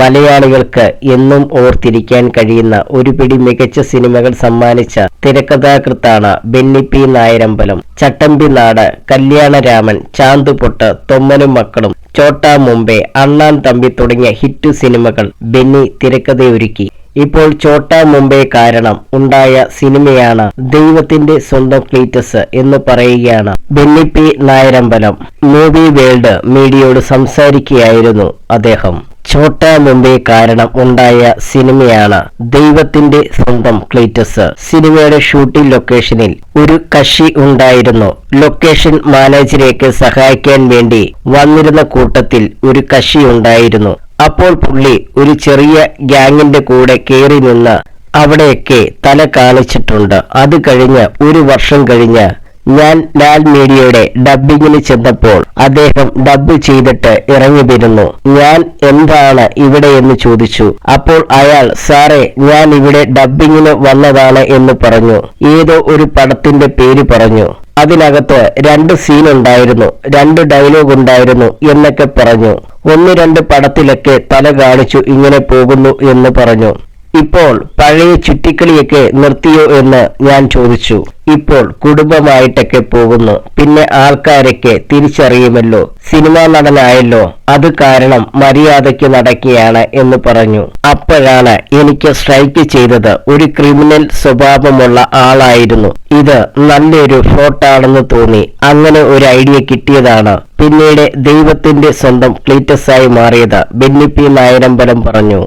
മലയാളികൾക്ക് എന്നും ഓർത്തിരിക്കാൻ കഴിയുന്ന ഒരു പിടി മികച്ച സിനിമകൾ സമ്മാനിച്ച തിരക്കഥാകൃത്താണ് ബെന്നി പി നായരമ്പലം. ചട്ടമ്പി നാട് കല്യാണരാമൻ ചാന്തുപൊട്ട് തൊമ്മനും മക്കളും ചോട്ടാ മുംബൈ അണ്ണാൻ തമ്പി തുടങ്ങിയ ഹിറ്റ് സിനിമകൾ ബെന്നി തിരക്കഥയൊരുക്കി. ഇപ്പോൾ ചോട്ടാ മുംബൈ കാരണം ഉണ്ടായ സിനിമയാണ് ദൈവത്തിന്റെ സ്വന്തം ക്ലീറ്റസ് എന്ന് പറയുകയാണ് Benny P Nayarambalam. Movie world മീഡിയയോട് സംസാരിക്കുകയായിരുന്നു അദ്ദേഹം. ചോട്ടാ മുംബൈ കാരണം ഉണ്ടായ സിനിമയാണ് ദൈവത്തിന്റെ സ്വന്തം ക്ലീറ്റസ്. സിനിമയുടെ ഷൂട്ടിംഗ് ലൊക്കേഷനിൽ ഒരു കക്ഷി ഉണ്ടായിരുന്നു. ലൊക്കേഷൻ മാനേജരേക്ക് സഹായിക്കാൻ വേണ്ടി വന്നിരുന്ന കൂട്ടത്തിൽ ഒരു കക്ഷി ഉണ്ടായിരുന്നു. അപ്പോൾ പുള്ളി ഒരു ചെറിയ ഗ്യാങ്ങിന്റെ കൂടെ കയറി നിന്ന് അവിടെയൊക്കെ തല കാണിച്ചിട്ടുണ്ട്. അത് കഴിഞ്ഞ് ഒരു വർഷം കഴിഞ്ഞ് ഞാൻ ലാൽ മീഡിയയുടെ ഡബ്ബിങ്ങിന് ചെന്നപ്പോൾ അദ്ദേഹം ഡബ്ബ് ചെയ്തിട്ട് ഇറങ്ങി വരുന്നു ഞാൻ എന്താണ് ഇവിടെ എന്ന് ചോദിച്ചു. അപ്പോൾ അയാൾ സാറേ ഞാൻ ഇവിടെ ഡബ്ബിങ്ങിന് വന്നതാണ് എന്ന് പറഞ്ഞു. ഏതോ ഒരു പടത്തിന്റെ പേര് പറഞ്ഞു. അതിനകത്ത് രണ്ട് സീൻ ഉണ്ടായിരുന്നു. രണ്ട് ഡയലോഗ് ഉണ്ടായിരുന്നു എന്നൊക്കെ പറഞ്ഞു. ഒന്ന് രണ്ട് പടത്തിലൊക്കെ തല കാണിച്ചു ഇങ്ങനെ പോകുന്നു എന്ന് പറഞ്ഞു. ഇപ്പോൾ പഴയ ചുറ്റിക്കളിയൊക്കെ നിർത്തിയോ എന്ന് ഞാൻ ചോദിച്ചു. ഇപ്പോൾ കുടുംബമായിട്ടൊക്കെ പോകുന്നു. പിന്നെ ആൾക്കാരൊക്കെ തിരിച്ചറിയുമല്ലോ. സിനിമാ നടനായല്ലോ. അത് കാരണം മര്യാദയ്ക്ക് നടക്കുകയാണ് എന്ന് പറഞ്ഞു. അപ്പോഴാണ് എനിക്ക് സ്ട്രൈക്ക് ചെയ്തത് ഒരു ക്രിമിനൽ സ്വഭാവമുള്ള ആളായിരുന്നു. ഇത് നല്ലൊരു ഫോട്ടാണെന്ന് തോന്നി. അങ്ങനെ ഒരു ഐഡിയ കിട്ടിയതാണ്. പിന്നീട് ദൈവത്തിന്റെ സ്വന്തം ക്ലീറ്റസായി മാറിയത് ബെന്നിപ്പി നായരമ്പലം പറഞ്ഞു.